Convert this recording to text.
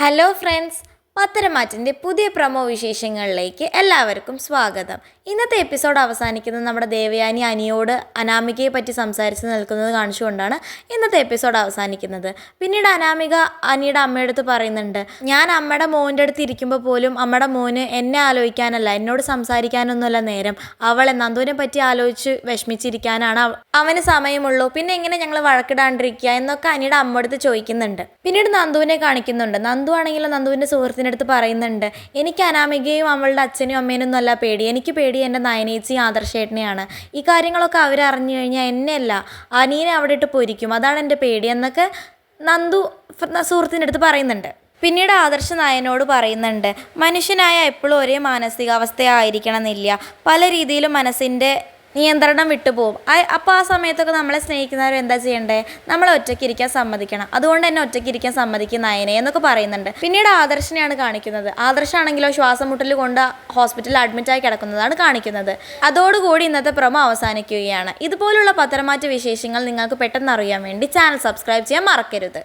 Hello friends പത്തരമാറ്റിന്റെ പുതിയ promo വിശേഷങ്ങളിലേക്ക് എല്ലാവർക്കും സ്വാഗതം. ഇന്നത്തെ എപ്പിസോഡ് അവസാനിക്കുന്നത് നമ്മുടെ ദേവയാനി അനിയോട് അനാമികയെ പറ്റി സംസാരിച്ച് നിൽക്കുന്നത് കാണിച്ചുകൊണ്ടാണ് ഇന്നത്തെ എപ്പിസോഡ് അവസാനിക്കുന്നത്. പിന്നീട് അനാമിക അനിയുടെ അമ്മയുടെ അടുത്ത് പറയുന്നുണ്ട് ഞാൻ അമ്മയുടെ മോന്റെ അടുത്ത് ഇരിക്കുമ്പോൾ പോലും അമ്മയുടെ മോന് എന്നെ ആലോചിക്കാനല്ല എന്നോട് സംസാരിക്കാനൊന്നുമല്ല നേരം. അവളെ നന്ദുവിനെ പറ്റി ആലോചിച്ച് വിഷമിച്ചിരിക്കാനാണ് അവ- അവന് സമയമുള്ളൂ. പിന്നെ എങ്ങനെ ഞങ്ങൾ വഴക്കിടാണ്ടിരിക്കുക? എന്നൊക്കെ അനിയുടെ അമ്മ അടുത്ത് ചോദിക്കുന്നുണ്ട്. പിന്നീട് നന്ദുവിനെ കാണിക്കുന്നുണ്ട്. നന്ദു ആണെങ്കിലും നന്ദുവിന്റെ സുഹൃത്തിന്റെ അടുത്ത് പറയുന്നുണ്ട് എനിക്ക് അനാമികയും അവളുടെ അച്ഛനും അമ്മേനൊന്നും അല്ല പേടി. എനിക്ക് പേടി എന്റെ നയനേച്ചിയും ആദർശേട്ടനെയാണ്. ഈ കാര്യങ്ങളൊക്കെ അവരറിഞ്ഞു കഴിഞ്ഞാൽ എന്നെയല്ല അനീനെ അവിടെ ഇട്ട് പൊരിക്കും. അതാണ് എന്റെ പേടി എന്നൊക്കെ നന്ദു സുഹൃത്തിന്റെ അടുത്ത് പറയുന്നുണ്ട്. പിന്നീട് ആദർശ നായനോട് പറയുന്നുണ്ട് മനുഷ്യനായ എപ്പോഴും ഒരേ മാനസികാവസ്ഥയായിരിക്കണമെന്നില്ല. പല രീതിയിലും മനസ്സിന്റെ നിയന്ത്രണം വിട്ടുപോകും. അപ്പോൾ ആ സമയത്തൊക്കെ നമ്മളെ സ്നേഹിക്കുന്നവർ എന്താ ചെയ്യണ്ടേ? നമ്മളെ ഒറ്റയ്ക്ക് ഇരിക്കാൻ സമ്മതിക്കണം. അതുകൊണ്ട് തന്നെ ഒറ്റയ്ക്ക് ഇരിക്കാൻ സമ്മതിക്കും നയനെ എന്നൊക്കെ പറയുന്നുണ്ട്. പിന്നീട് ആദർശനെയാണ് കാണിക്കുന്നത്. ആദർശാണെങ്കിലോ ശ്വാസം മുട്ടൽ കൊണ്ട് ഹോസ്പിറ്റലിൽ അഡ്മിറ്റായി കിടക്കുന്നതാണ് കാണിക്കുന്നത്. അതോടുകൂടി ഇന്നത്തെ പ്രമോ അവസാനിക്കുകയാണ്. ഇതുപോലുള്ള പത്രമാറ്റ വിശേഷങ്ങൾ നിങ്ങൾക്ക് പെട്ടെന്ന് അറിയാൻ വേണ്ടി ചാനൽ സബ്സ്ക്രൈബ് ചെയ്യാൻ മറക്കരുത്.